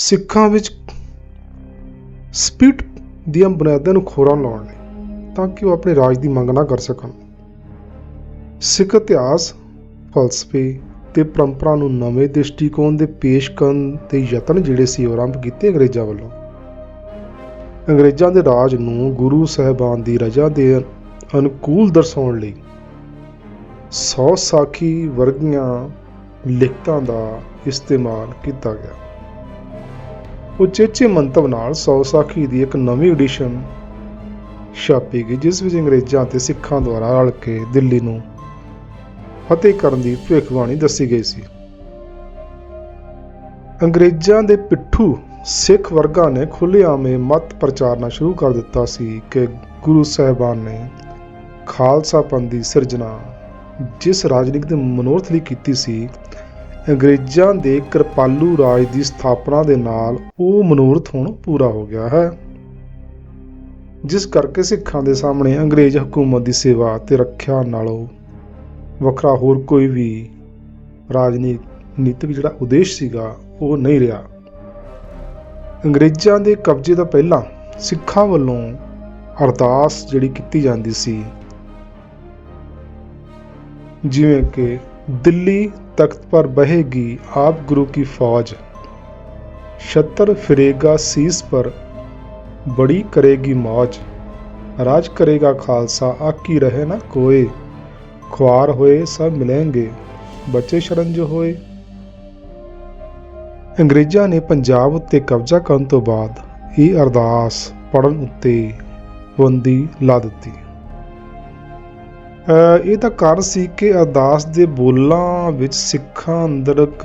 ਸਿੱਖਾਂ ਵਿੱਚ ਸਪਿਟ ਦੀਆਂ ਬੁਨਿਆਦਾਂ ਨੂੰ ਖੋਰਾ ਲਾਉਣ ਲਈ, ਤਾਂ ਕਿ ਉਹ ਆਪਣੇ ਰਾਜ ਦੀ ਮੰਗ ਨਾ ਕਰ ਸਕਣ। ਸਿੱਖ ਇਤਿਹਾਸ, ਫਲਸਫੇ ਤੇ ਪਰੰਪਰਾ ਨੂੰ ਨਵੇਂ ਦ੍ਰਿਸ਼ਟੀਕੋਣ ਦੇ ਪੇਸ਼ ਕਰਨ ਦੇ ਯਤਨ ਜਿਹੜੇ ਸੀ ਉਹ ਆਰੰਭ ਕੀਤੇ ਅੰਗਰੇਜ਼ਾਂ ਵੱਲੋਂ। ਅੰਗਰੇਜ਼ਾਂ ਦੇ ਰਾਜ ਨੂੰ ਗੁਰੂ ਸਾਹਿਬਾਨ ਦੀ ਰਜ਼ਾ ਦੇ ਅਨੁਕੂਲ ਦਰਸਾਉਣ ਲਈ ਸੌ ਸਾਖੀ ਵਰਗੀਆਂ ਲਿਖਤਾਂ ਦਾ ਇਸਤੇਮਾਲ ਕੀਤਾ ਗਿਆ। ਉਚੇਚੇ ਮੰਤਵ ਨਾਲ ਸੌ ਸਾਖੀ ਦੀ ਇੱਕ ਨਵੀਂ ਐਡੀਸ਼ਨ ਛਾਪੀ ਗਈ, ਜਿਸ ਵਿੱਚ ਅੰਗਰੇਜ਼ਾਂ ਅਤੇ ਸਿੱਖਾਂ ਦੁਆਰਾ ਰਲ ਕੇ ਦਿੱਲੀ ਨੂੰ ਫਤਿਹ ਕਰਨ ਦੀ ਭਵਿੱਖਬਾਣੀ ਦੱਸੀ ਗਈ ਸੀ। ਅੰਗਰੇਜ਼ਾਂ ਦੇ ਪਿੱਠੂ ਸਿੱਖ ਵਰਗਾਂ ਨੇ ਖੁੱਲ੍ਹੇਆਮੇ ਮਤ ਪ੍ਰਚਾਰਨਾ ਸ਼ੁਰੂ ਕਰ ਦਿੱਤਾ ਸੀ ਕਿ ਗੁਰੂ ਸਾਹਿਬਾਨ ਨੇ ਖਾਲਸਾ ਪੰਥ ਦੀ ਸਿਰਜਣਾ ਜਿਸ ਰਾਜਨੀਤੀ ਦੇ ਮਨੋਰਥ ਲਈ ਕੀਤੀ ਸੀ ਅੰਗਰੇਜ਼ਾਂ ਦੇ ਕਿਰਪਾਲੂ ਰਾਜ ਦੀ ਸਥਾਪਨਾ ਦੇ ਨਾਲ ਉਹ ਮਨੋਰਥ ਹੁਣ ਪੂਰਾ ਹੋ ਗਿਆ ਹੈ। ਜਿਸ ਕਰਕੇ ਸਿੱਖਾਂ ਦੇ ਸਾਹਮਣੇ ਅੰਗਰੇਜ਼ ਹਕੂਮਤ ਦੀ ਸੇਵਾ ਤੇ ਰੱਖਿਆ ਨਾਲੋਂ ਵੱਖਰਾ ਹੋਰ ਕੋਈ ਵੀ ਰਾਜਨੀਤਿਕ ਜਿਹੜਾ ਉਦੇਸ਼ ਸੀਗਾ, ਉਹ ਨਹੀਂ ਰਿਹਾ। ਅੰਗਰੇਜ਼ਾਂ ਦੇ ਕਬਜ਼ੇ ਤੋਂ ਪਹਿਲਾਂ ਸਿੱਖਾਂ ਵੱਲੋਂ ਅਰਦਾਸ ਜਿਹੜੀ ਕੀਤੀ ਜਾਂਦੀ ਸੀ, ਜਿਵੇਂ ਕਿ ਦਿੱਲੀ ਤਖਤ ਪਰ ਬਹੇਗੀ ਆਪ ਗੁਰੂ ਕੀ ਫੌਜ। ਛਤਰ ਫਿਰੇਗਾ ਸੀਸ ਪਰ, ਬੜੀ ਕਰੇਗੀ ਮौज ਰਾਜ ਕਰੇਗਾ ਖਾਲਸਾ ਆਕੀ ਰਹੇ ਨਾ ਕੋਏ। ਖੁਆਰ ਹੋਏ ਸਭ ਮਿਲेंगे ਬੱਚੇ ਸ਼ਰਨ ਹੋਏ। ਅੰਗਰੇਜ਼ਾਂ ਨੇ ਪੰਜਾਬ ਉੱਤੇ ਕਬਜ਼ਾ ਕਰਨ ਤੋਂ ਬਾਅਦ ਇਹ ਅਰਦਾਸ ਪੜਨ ਉੱਤੇ ਪਾਬੰਦੀ ਲਾ ਦਿੱਤੀ। ਇਹ ਤਾਂ ਕਾਰਨ ਸੀ ਕਿ ਅਰਦਾਸ ਦੇ ਬੋਲਾਂ ਵਿੱਚ ਸਿੱਖਾਂ ਅੰਦਰ ਇੱਕ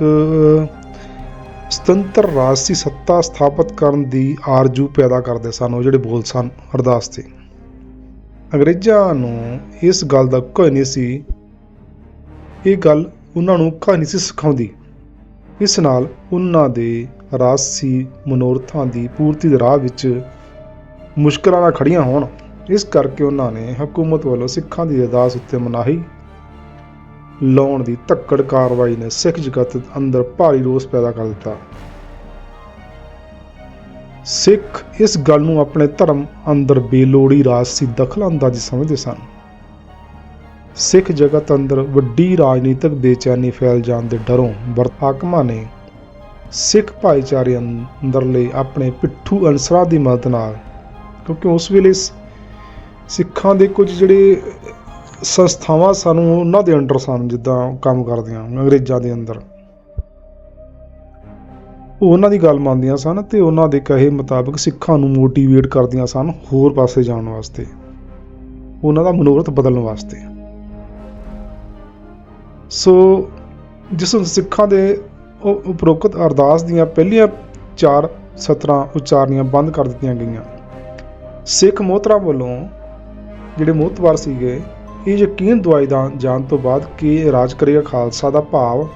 ਸੁਤੰਤਰ ਰਾਜਸੀ ਸੱਤਾ ਸਥਾਪਿਤ ਕਰਨ ਦੀ ਆਰਜ਼ੂ ਪੈਦਾ ਕਰਦੇ ਸਨ, ਉਹ ਜਿਹੜੇ ਬੋਲ ਸਨ ਅਰਦਾਸ 'ਤੇ ਅੰਗਰੇਜ਼ਾਂ ਨੂੰ ਇਸ ਗੱਲ ਦਾ ਕੋਈ ਨਹੀਂ ਸੀ, ਇਹ ਗੱਲ ਉਹਨਾਂ ਨੂੰ ਕਹਾਣੀ ਸੀ ਸਿਖਾਉਂਦੀ। ਇਸ ਨਾਲ ਉਹਨਾਂ ਦੇ ਰਾਜਸੀ ਮਨੋਰਥਾਂ ਦੀ ਪੂਰਤੀ ਦੇ ਰਾਹ ਵਿੱਚ ਮੁਸ਼ਕਲਾਂ ਨਾਲ ਖੜੀਆਂ ਹੋਣ। ਇਸ ਕਰਕੇ ਉਹਨਾਂ ਨੇ ਹਕੂਮਤ ਵੱਲੋਂ ਸਿੱਖਾਂ ਦੀ ਅਰਦਾਸ ਉੱਤੇ ਮਨਾਹੀ। ਲਾਉਣ ਦੀ ਧੱਕੜ ਕਾਰਵਾਈ ਨੇ ਸਿੱਖ ਜਗਤ ਅੰਦਰ ਭਾਰੀ ਰੋਸ ਪੈਦਾ ਕਰ ਦਿੱਤਾ। ਸਿੱਖ ਇਸ ਗੱਲ ਨੂੰ ਆਪਣੇ ਧਰਮ ਅੰਦਰ ਬੇਲੋੜੀ ਰਾਜਸੀ ਦਖਲਅੰਦਾਜ਼ੀ ਸਮਝਦੇ ਸਨ। ਸਿੱਖ ਜਗਤ ਅੰਦਰ ਵੱਡੀ ਰਾਜਨੀਤਿਕ ਬੇਚੈਨੀ ਫੈਲ ਜਾਣ ਦੇ ਡਰੋਂ ਵਰਤਾਕਮਾਂ ਨੇ ਸਿੱਖ ਭਾਈਚਾਰੇ ਅੰਦਰਲੇ ਆਪਣੇ ਪਿੱਠੂ ਅਨਸਰਾਂ ਦੀ ਮਦਦ ਨਾਲ, ਕਿਉਂਕਿ ਉਸ ਵੇਲੇ ਸਿੱਖਾਂ ਦੇ ਕੁਝ ਜਿਹੜੇ ਸੰਸਥਾਵਾਂ ਸਾਨੂੰ ਉਹਨਾਂ ਦੇ ਅੰਡਰ ਸਨ, ਜਿੱਦਾਂ ਕੰਮ ਕਰਦੀਆਂ, ਅੰਗਰੇਜ਼ਾਂ ਦੇ ਅੰਦਰ। ਉਹ ਉਹਨਾਂ ਦੀ ਗੱਲ ਮੰਨਦੀਆਂ ਸਨ ਤੇ ਉਹਨਾਂ ਦੇ ਕਹੇ ਮੁਤਾਬਕ ਸਿੱਖਾਂ ਨੂੰ ਮੋਟੀਵੇਟ ਕਰਦੀਆਂ ਸਨ ਹੋਰ ਪਾਸੇ ਜਾਣ ਵਾਸਤੇ, ਉਹਨਾਂ ਦਾ ਮਨੋਰਥ ਬਦਲਣ ਵਾਸਤੇ। ਸੋ, ਜਿਸ ਸਿੱਖਾਂ ਦੇ ਉਪਰੋਕਤ ਅਰਦਾਸ ਦੀਆਂ ਪਹਿਲੀਆਂ ਚਾਰ ਸਤਰਾਂ ਉਚਾਰਨੀਆਂ ਬੰਦ ਕਰ ਦਿੱਤੀਆਂ ਗਈਆਂ। ਸਿੱਖ ਮੋਹਤਰਾਂ ਵੱਲੋਂ ਜਿਹੜੇ ਮੋਹਤਵਾਰ ਸੀਗੇ ਇਹ ਯਕੀਨ ਦਵਾਈ ਦਾ ਜਾਣ ਤੋਂ ਬਾਅਦ ਕਿ ਰਾਜ ਕਰੇਗਾ ਖਾਲਸਾ ਦਾ ਭਾਵ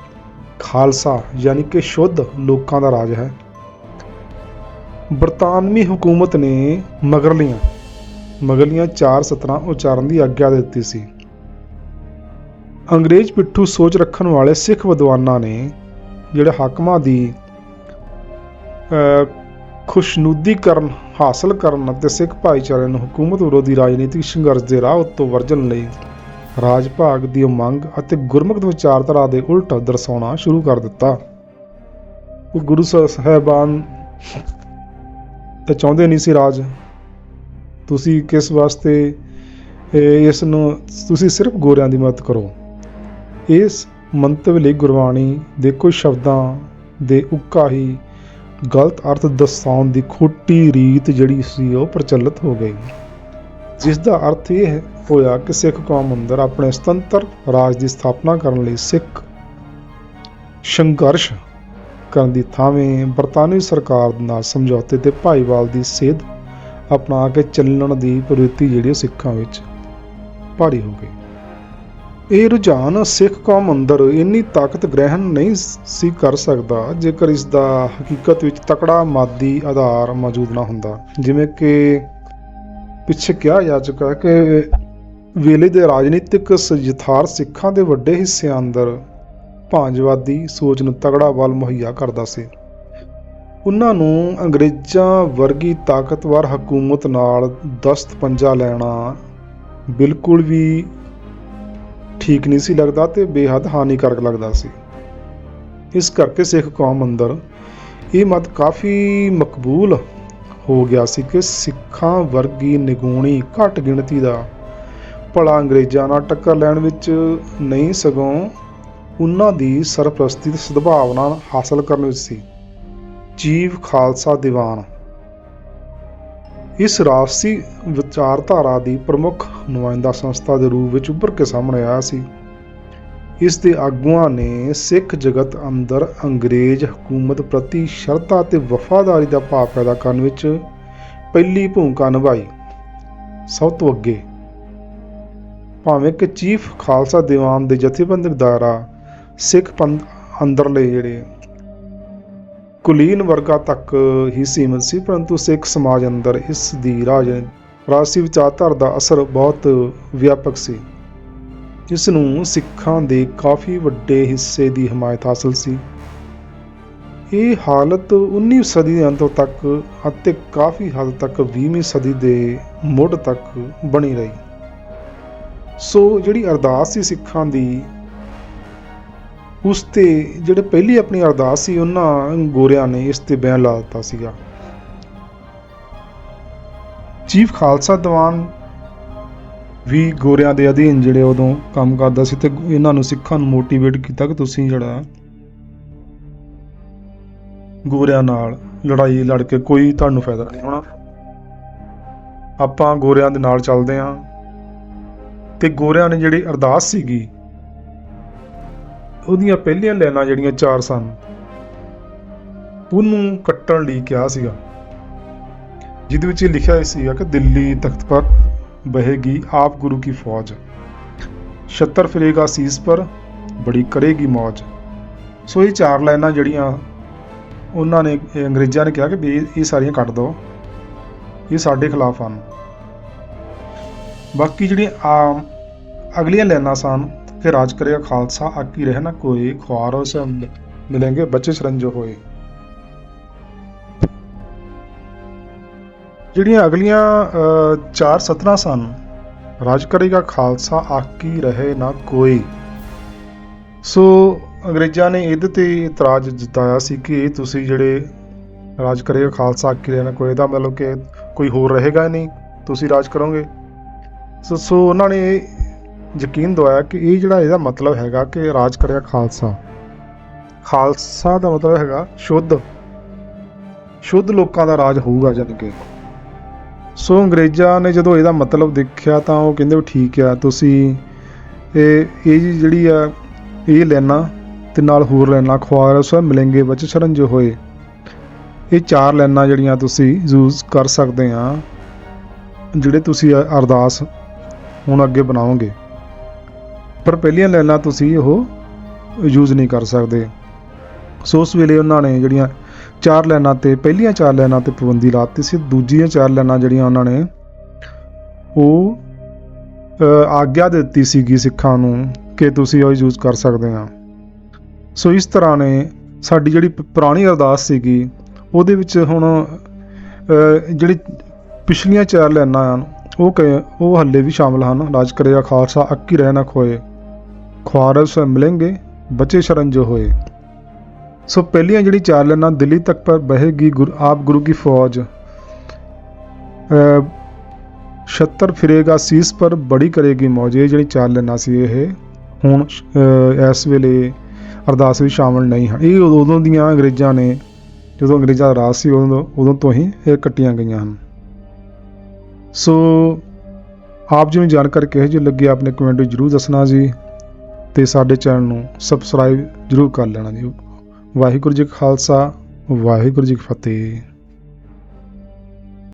ਖਾਲਸਾ ਯਾਨੀ ਕਿ ਸ਼ੁੱਧ ਲੋਕਾਂ ਦਾ ਰਾਜ ਹੈ। ਬਰਤਾਨਵੀ ਹਕੂਮਤ ਨੇ ਮਗਰਲੀਆਂ ਮਗਰਲੀਆਂ ਚਾਰ ਸਤਰਾਂ ਉਚਾਰਨ ਦੀ ਆਗਿਆ ਦਿੱਤੀ ਸੀ। ਅੰਗਰੇਜ਼ ਪਿੱਠੂ ਸੋਚ ਰੱਖਣ ਵਾਲੇ ਸਿੱਖ ਵਿਦਵਾਨਾਂ ਨੇ ਜਿਹੜੇ ਹਾਕਮਾਂ ਦੀ ਅਹ, ਖੁਸ਼ਨੂਦੀਕਰਨ ਹਾਸਲ ਕਰਨ ਅਤੇ ਸਿੱਖ ਭਾਈਚਾਰੇ ਨੂੰ ਹਕੂਮਤ ਵਿਰੋਧੀ ਰਾਜਨੀਤਿਕ ਸੰਘਰਸ਼ ਦੇ ਰਾਹ ਉੱਤੋਂ ਵਰਜਣ ਲਈ ਰਾਜ ਭਾਗ ਦੀ ਮੰਗ ਅਤੇ ਗੁਰਮੁਖ ਵਿਚਾਰਧਾਰਾ ਦੇ ਉਲਟ ਦਰਸਾਉਣਾ ਸ਼ੁਰੂ ਕਰ ਦਿੱਤਾ। ਉਹ ਗੁਰੂ ਸਾਹਿਬਾਨ ਤਾਂ ਚਾਹੁੰਦੇ ਨਹੀਂ ਸੀ ਰਾਜ। ਤੁਸੀਂ ਕਿਸ ਵਾਸਤੇ ਇਸ ਨੂੰ, ਤੁਸੀਂ ਸਿਰਫ ਗੋਰਿਆਂ ਦੀ ਮਦਦ ਕਰੋ। ਇਸ ਮੰਤਵ ਲਈ ਗੁਰਬਾਣੀ ਦੇ ਕੁਝ ਸ਼ਬਦਾਂ ਦੇ ਉੱਕਾ ਹੀ ਗਲਤ ਅਰਥ ਦਰਸਾਉਣ ਦੀ ਖੋਟੀ ਰੀਤ ਜਿਹੜੀ ਸੀ ਉਹ ਪ੍ਰਚਲਿਤ ਹੋ ਗਈ। ਜਿਸ ਦਾ ਅਰਥ ਇਹ ਹੋਇਆ ਕਿ ਸਿੱਖ ਕੌਮ ਅੰਦਰ ਆਪਣੇ ਸੁਤੰਤਰ ਰਾਜ ਦੀ ਸਥਾਪਨਾ ਕਰਨ ਲਈ ਸਿੱਖ ਸੰਘਰਸ਼ ਕਰਨ ਦੀ ਥਾਵੇਂ ਬਰਤਾਨਵੀ ਸਰਕਾਰ ਨਾਲ ਸਮਝੌਤੇ ਤੇ ਭਾਈਵਾਲ ਦੀ ਸੇਧ ਅਪਣਾ ਕੇ ਚੱਲਣ ਦੀ ਪ੍ਰਵਿਰਤੀ ਜਿਹੜੀ ਉਹ ਸਿੱਖਾਂ ਵਿੱਚ ਭਾਰੀ ਹੋ ਗਈ। ਇਹ ਰੁਝਾਨ ਸਿੱਖ ਕੌਮ ਅੰਦਰ ਇੰਨੀ ਤਾਕਤ ਗ੍ਰਹਿਣ ਨਹੀਂ ਸੀ ਕਰ ਸਕਦਾ, ਜੇਕਰ ਇਸ ਦਾ ਹਕੀਕਤ ਵਿੱਚ ਤਕੜਾ ਮਾਦੀ ਆਧਾਰ ਮੌਜੂਦ ਨਾ ਹੁੰਦਾ। ਜਿਵੇਂ ਕਿ ਪਿੱਛੇ ਕਿਹਾ ਜਾ ਚੁੱਕਾ ਕਿ ਵੇਲੇ ਦੇ ਰਾਜਨੀਤਿਕ ਸਜਥਾਰ ਸਿੱਖਾਂ ਦੇ ਵੱਡੇ ਹਿੱਸਿਆਂ ਅੰਦਰ ਭਾਂਜਵਾਦੀ ਸੋਚ ਨੂੰ ਤਗੜਾ ਬਲ ਮੁਹੱਈਆ ਕਰਦਾ ਸੀ। ਉਹਨਾਂ ਨੂੰ ਅੰਗਰੇਜ਼ਾਂ ਵਰਗੀ ਤਾਕਤਵਰ ਹਕੂਮਤ ਨਾਲ ਦਸਤ ਪੰਜਾ ਲੈਣਾ ਬਿਲਕੁਲ ਵੀ ਠੀਕ ਨਹੀਂ ਸੀ ਲੱਗਦਾ ਤੇ ਬੇਹੱਦ ਹਾਨੀਕਾਰਕ ਲੱਗਦਾ ਸੀ। ਇਸ ਕਰਕੇ ਸਿੱਖ ਕੌਮ ਅੰਦਰ ਇਹ ਮਤ ਕਾਫੀ ਮਕਬੂਲ ਹੋ ਗਿਆ ਸੀ ਕਿ ਸਿੱਖਾਂ ਵਰਗੀ ਨਿਗੂਣੀ ਘੱਟ ਗਿਣਤੀ ਦਾ ਭਲਾ ਅੰਗਰੇਜ਼ਾਂ ਨਾਲ ਟੱਕਰ ਲੈਣ ਵਿੱਚ ਨਹੀਂ ਸਗੋਂ ਉਹਨਾਂ ਦੀ ਸਰਪ੍ਰਸਤੀ ਤੇ ਸਦਭਾਵਨਾ ਹਾਸਲ ਕਰਨ ਵਿੱਚ ਸੀ। ਜੀਵ ਖਾਲਸਾ ਦੀਵਾਨ ਇਸ ਰਾਸ਼ਟਰੀ ਵਿਚਾਰਧਾਰਾ ਦੀ ਪ੍ਰਮੁੱਖ ਨੁਮਾਇੰਦਾ ਸੰਸਥਾ ਦੇ ਰੂਪ ਵਿੱਚ ਉੱਭਰ ਕੇ ਸਾਹਮਣੇ ਆਇਆ ਸੀ। ਇਸ ਦੇ ਆਗੂਆਂ ਨੇ ਸਿੱਖ ਜਗਤ ਅੰਦਰ ਅੰਗਰੇਜ਼ ਹਕੂਮਤ ਪ੍ਰਤੀ ਸ਼ਰਧਾ ਤੇ ਵਫਾਦਾਰੀ ਦਾ ਭਾਵ ਪੈਦਾ ਕਰਨ ਵਿੱਚ ਪਹਿਲੀ ਭੂਮਿਕਾ ਨਿਭਾਈ। ਸਭ ਤੋਂ ਅੱਗੇ, ਭਾਵੇਂ ਕਿ ਚੀਫ ਖਾਲਸਾ ਦੀਵਾਨ ਦੇ ਜਥੇਬੰਦਕ ਦਾਇਰਾ ਸਿੱਖ ਪੰਥ ਅੰਦਰਲੇ ਜਿਹੜੇ ਕੁਲੀਨ ਵਰਗਾ ਤੱਕ ਹੀ ਸੀਮਿਤ ਸੀ, ਪਰੰਤੂ ਸਿੱਖ ਸਮਾਜ ਅੰਦਰ ਇਸ ਦੀ ਰਾਜ ਰਾਜਸੀ ਵਿਚਾਰਧਾਰਾ ਦਾ ਅਸਰ ਬਹੁਤ ਵਿਆਪਕ ਸੀ। ਇਸ ਨੂੰ ਸਿੱਖਾਂ ਦੇ ਕਾਫੀ ਵੱਡੇ ਹਿੱਸੇ ਦੀ ਹਮਾਇਤ ਹਾਸਲ ਸੀ। ਇਹ ਹਾਲਤ 19ਵੀਂ ਸਦੀ ਦੇ ਅੰਤ ਤੱਕ ਅਤੇ ਕਾਫੀ ਹੱਦ ਤੱਕ 20ਵੀਂ ਸਦੀ ਦੇ ਮੁੱਢ ਤੱਕ ਬਣੀ ਰਹੀ। ਸੋ ਜਿਹੜੀ ਅਰਦਾਸ ਸੀ ਸਿੱਖਾਂ ਦੀ ਉਸ ਤੇ ਜਿਹੜੇ ਪਹਿਲੀ ਆਪਣੀ ਅਰਦਾਸ ਸੀ, ਉਹਨਾਂ ਗੋਰਿਆਂ ਨੇ ਇਸ ਤੇ ਬਿਆਨ ਲਾ ਦਿੱਤਾ ਸੀਗਾ। ਚੀਫ ਖਾਲਸਾ ਦੀਵਾਨ ਵੀ ਗੋਰਿਆਂ ਦੇ ਅਧੀਨ ਜਿਹੜੇ ਉਦੋਂ ਕੰਮ ਕਰਦਾ ਸੀ ਤੇ ਇਹਨਾਂ ਨੂੰ ਸਿੱਖਾਂ ਨੂੰ ਮੋਟੀਵੇਟ ਕੀਤਾ ਕਿ ਤੁਸੀਂ ਜਿਹੜਾ ਗੋਰਿਆਂ ਨਾਲ ਲੜਾਈ ਲੜ ਕੇ ਕੋਈ ਤੁਹਾਨੂੰ ਫਾਇਦਾ ਨਹੀਂ ਹੋਣਾ। ਆਪਾਂ ਗੋਰਿਆਂ ਦੇ ਨਾਲ ਚੱਲਦੇ ਆਂ ਤੇ ਗੋਰਿਆਂ ਨੇ ਜਿਹੜੀ ਅਰਦਾਸ ਸੀਗੀ ਉਹਦੀਆਂ ਪਹਿਲੀਆਂ ਲਾਈਨਾਂ ਜਿਹੜੀਆਂ ਚਾਰ ਸਨ। ਉਹਨੂੰ ਕੱਟਣ ਲਈ ਕਿਹਾ ਸੀਗਾ। ਜਿਹਦੇ ਵਿੱਚ ਇਹ ਲਿਖਿਆ ਸੀਗਾ ਕਿ ਦਿੱਲੀ ਤਖਤ ਪਰ ਬਹੇਗੀ ਆਪ ਗੁਰੂ ਕੀ ਫੌਜ। ਛੱਤਰ ਫਿਰੇਗਾ ਸੀਸ ਪਰ, ਬੜੀ ਕਰੇਗੀ ਮੌਜ। ਸੋ ਇਹ ਚਾਰ ਲਾਈਨਾਂ ਜਿਹੜੀਆਂ ਉਹਨਾਂ ਨੇ ਅੰਗਰੇਜ਼ਾਂ ਨੇ ਕਿਹਾ ਕਿ ਵੀ ਇਹ ਸਾਰੀਆਂ ਕੱਟ ਦਿਓ ਇਹ ਸਾਡੇ ਖਿਲਾਫ ਹਨ। ਬਾਕੀ ਜਿਹੜੀਆਂ ਆਮ ਅਗਲੀਆਂ ਲਾਈਨਾਂ ਸਨ ਕਿ ਰਾਜ ਕਰੇਗਾ ਖਾਲਸਾ ਆਕੀ ਰਹਿ ਨਾ ਕੋਈ ਖੁਆਰ ਉਸ ਮਿਲेंगे ਬੱਚੇ ਹੋਏ। ਜਿਹੜੀਆਂ ਅਗਲੀਆਂ ਅ, ਚਾਰ ਸਤਰਾਂ ਸਨ ਰਾਜ ਕਰੇਗਾ ਖਾਲਸਾ ਆਕੀ ਰਹੇ ਨਾ ਕੋਈ। ਸੋ ਅੰਗਰੇਜ਼ਾਂ ਨੇ ਇਹਦੇ ਤੇ ਇਤਰਾਜ਼ ਜਤਾਇਆ ਸੀ ਕਿ ਤੁਸੀਂ ਜਿਹੜੇ ਰਾਜ ਕਰੇਗਾ ਖਾਲਸਾ ਆਕੀ ਰਹੇ ਨਾ ਕੋਈ ਇਹਦਾ ਮਤਲਬ ਕਿ ਕੋਈ ਹੋਰ ਰਹੇਗਾ ਨਹੀਂ ਤੁਸੀਂ ਰਾਜ ਕਰੋਗੇ। ਸੋ ਸੋ ਉਹਨਾਂ ਨੇ ਯਕੀਨ ਦਵਾਇਆ ਕਿ ਇਹ ਜਿਹੜਾ ਇਹਦਾ ਮਤਲਬ ਹੈਗਾ ਕਿ ਰਾਜ ਕਰਿਆ ਖਾਲਸਾ। ਖਾਲਸਾ ਦਾ ਮਤਲਬ ਹੈਗਾ ਸ਼ੁੱਧ। ਸ਼ੁੱਧ ਲੋਕਾਂ ਦਾ ਰਾਜ ਹੋਊਗਾ ਜਦ ਕਿ। ਸੋ ਅੰਗਰੇਜ਼ਾਂ ਨੇ ਜਦੋਂ ਇਹਦਾ ਮਤਲਬ ਦੇਖਿਆ ਤਾਂ ਉਹ ਕਹਿੰਦੇ ਠੀਕ ਆ, ਤੁਸੀਂ ਇਹ ਇਹ ਜੀ ਜਿਹੜੀ ਆ, ਇਹ ਲੈਣਾ ਤੇ ਨਾਲ ਹੋਰ ਲੈਣਾ, ਖੁਆਰ ਸਭ ਮਿਲेंगे ਬੱਚ ਸ਼ਰੰਜ ਹੋਏ। ਇਹ ਚਾਰ ਲਾਈਨਾਂ ਜਿਹੜੀਆਂ ਤੁਸੀਂ ਯੂਜ਼ ਕਰ ਸਕਦੇ ਆ, ਜਿਹੜੇ ਤੁਸੀਂ ਅਰਦਾਸ ਹੁਣ ਅੱਗੇ ਬਣਾਓਗੇ। ਪਰ ਪਹਿਲੀਆਂ ਲਾਈਨਾਂ ਤੁਸੀਂ ਉਹ ਯੂਜ਼ ਨਹੀਂ ਕਰ ਸਕਦੇ। ਸੋ ਉਸ ਵੇਲੇ ਉਹਨਾਂ ਨੇ ਜਿਹੜੀਆਂ ਚਾਰ ਲਾਈਨਾਂ ਤੇ, ਪਹਿਲੀਆਂ ਚਾਰ ਲਾਈਨਾਂ ਤੇ ਪਾਬੰਦੀ ਲਾਤੀ ਸੀ, ਦੂਜੀਆਂ ਚਾਰ ਲਾਈਨਾਂ ਜਿਹੜੀਆਂ ਉਹਨਾਂ ਨੇ ਉਹ ਆਗਿਆ ਦਿੱਤੀ ਸੀਗੀ ਸਿੱਖਾਂ ਨੂੰ ਕਿ ਤੁਸੀਂ ਉਹ ਯੂਜ਼ ਕਰ ਸਕਦੇ ਆ। ਸੋ ਇਸ ਤਰ੍ਹਾਂ ਨੇ ਸਾਡੀ ਜਿਹੜੀ ਪੁਰਾਣੀ ਅਰਦਾਸ ਸੀਗੀ, ਉਹਦੇ ਵਿੱਚ ਹੁਣ ਜਿਹੜੀ ਪਿਛਲੀਆਂ ਚਾਰ ਲਾਈਨਾਂ ਹਨ, ਉਹ ਕ- ਉਹ ਹੱਲੇ ਵੀ ਸ਼ਾਮਲ ਹਨ। ਰਾਜ ਕਰੇਗਾ ਖਾਲਸਾ ਅੱਕੀ ਰਹਿ ਨਾ ਖੋਏ। ਖੁਆਰ ਸੇ ਮਿਲेंगे ਬੱਚੇ ਸ਼ਰਨ ਜੋ ਹੋਏ। ਸੋ ਪਹਿਲੀਆਂ ਜਿਹੜੀ ਚਾਰ ਲਾਈਨਾਂ ਦਿੱਲੀ ਤੱਕ ਪਰ ਬਹੇਗੀ ਗੁਰ ਆਪ ਗੁਰੂ ਕੀ ਫੌਜ ਛੱਤਰ ਫਿਰੇਗਾ, ਸੀਸ ਪਰ ਬੜੀ ਕਰੇਗੀ ਮੌਜ। ਇਹ ਜਿਹੜੀ ਚਾਰ ਲਾਈਨਾਂ ਸੀ ਇਹ, ਹੁਣ ਇਸ ਵੇਲੇ ਅਰਦਾਸ ਵੀ ਸ਼ਾਮਲ ਨਹੀਂ ਹਨ। ਇਹ ਉਦੋਂ ਦੀਆਂ ਅੰਗਰੇਜ਼ਾਂ ਨੇ, ਜਦੋਂ ਅੰਗਰੇਜ਼ਾਂ ਦਾ ਰਾਜ ਸੀ, ਉਦੋਂ ਉਦੋਂ ਤੋਂ ਹੀ ਇਹ ਕੱਟੀਆਂ ਗਈਆਂ ਹਨ। ਸੋ, ਆਪ ਜੀ ਨੂੰ ਜਾਣਕਾਰੀ ਕਿਹੋ ਜਿਹੀ ਲੱਗੀ, ਆਪਨੇ ਕਮੈਂਟ ਵਿੱਚ ਜਰੂਰ ਦੱਸਣਾ ਜੀ। ਤੇ ਸਾਡੇ ਚੈਨਲ ਨੂੰ ਸਬਸਕ੍ਰਾਈਬ ਜਰੂਰ ਕਰ ਲੈਣਾ ਜੀ। ਵਾਹਿਗੁਰੂ ਜੀ ਖਾਲਸਾ, ਵਾਹਿਗੁਰੂ ਜੀ ਕੀ ਫਤਿਹ।